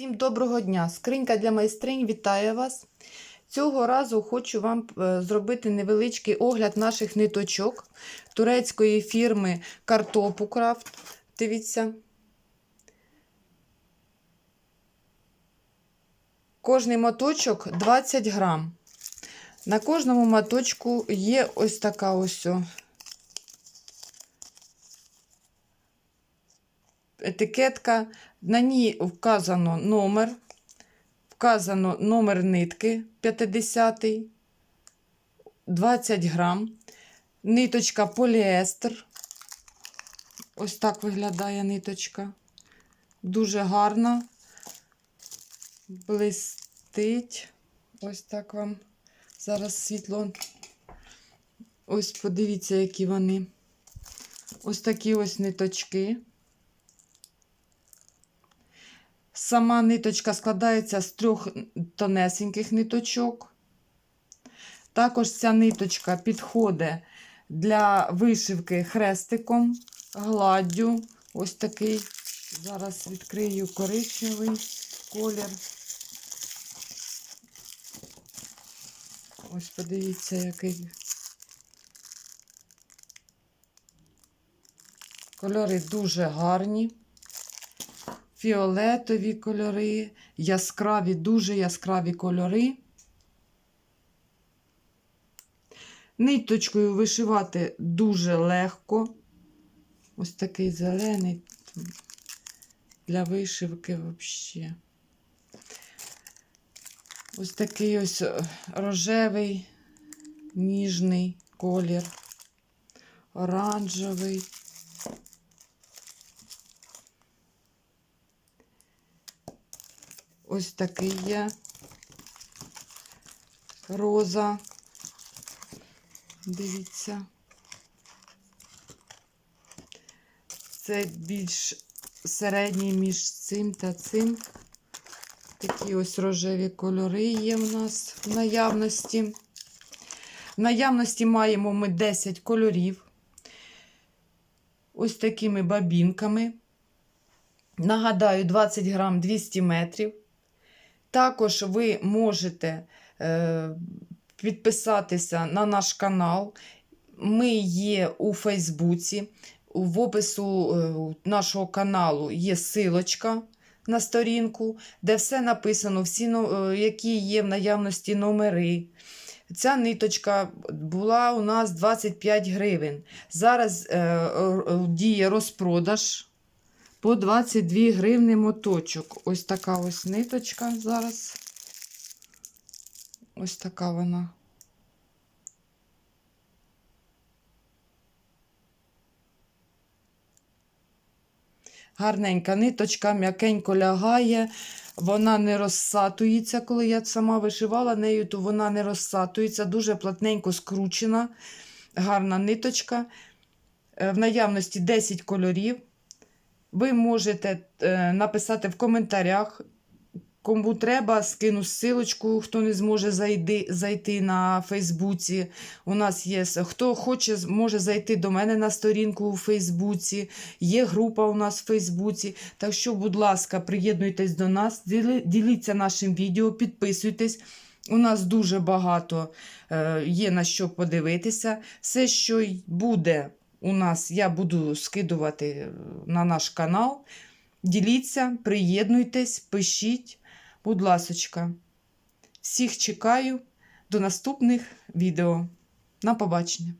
Всім доброго дня! Скринька для майстринь вітає вас. Цього разу хочу вам е, зробити невеличкий огляд наших ниточок турецької фірми Картопу Крафт. Дивіться. Кожний моточок 20 грам. На кожному моточку є ось така ось етикетка. На ній вказано номер, вказано номер нитки 50, 20 грам, ниточка поліестер. Ось так виглядає ниточка. Дуже гарна, блистить. Ось так вам зараз світло. Ось подивіться, які вони. Ось такі ось ниточки. Сама ниточка складається з трьох тонесеньких ниточок. Також ця ниточка підходить для вишивки хрестиком, гладдю. Ось такий. Зараз відкрию коричневий колір. Ось подивіться, який. Кольори дуже гарні фіолетові кольори, яскраві, дуже яскраві кольори. Ниточкою вишивати дуже легко. Ось такий зелений для вишивки взагалі. Ось такий ось рожевий, ніжний колір, оранжевий. Ось такий є роза. Дивіться. Це більш середній між цим та цим. Такі ось рожеві кольори є в нас в наявності. В наявності маємо ми 10 кольорів. Ось такими бабінками. Нагадаю, 20 грам 200 метрів. Також ви можете е, підписатися на наш канал. Ми є у Фейсбуці. В опису е, нашого каналу є силочка на сторінку, де все написано, всі, е, які є в наявності номери. Ця ниточка була у нас 25 гривень. Зараз е, діє розпродаж по 22 гривни моточок. Ось така ось ниточка зараз. Ось така вона. Гарненька ниточка, м'якенько лягає, вона не розсатується. Коли я сама вишивала нею, то вона не розсатується, дуже плотненько скручена, гарна ниточка. Е, в наявності 10 кольорів. Ви можете е, написати в коментарях, кому треба, скину ссылочку, хто не зможе зайти зайти на Фейсбуці. У нас є, хто хоче, може зайти до мене на сторінку у Фейсбуці. Є група у нас в Фейсбуці. Так що, будь ласка, приєднуйтесь до нас, діліться нашим відео, підписуйтесь. У нас дуже багато е, є на що подивитися. Все, що буде у нас я буду скидувати на наш канал. Діліться, приєднуйтесь, пишіть, будь ласочка. Всіх чекаю до наступних відео. На побачення!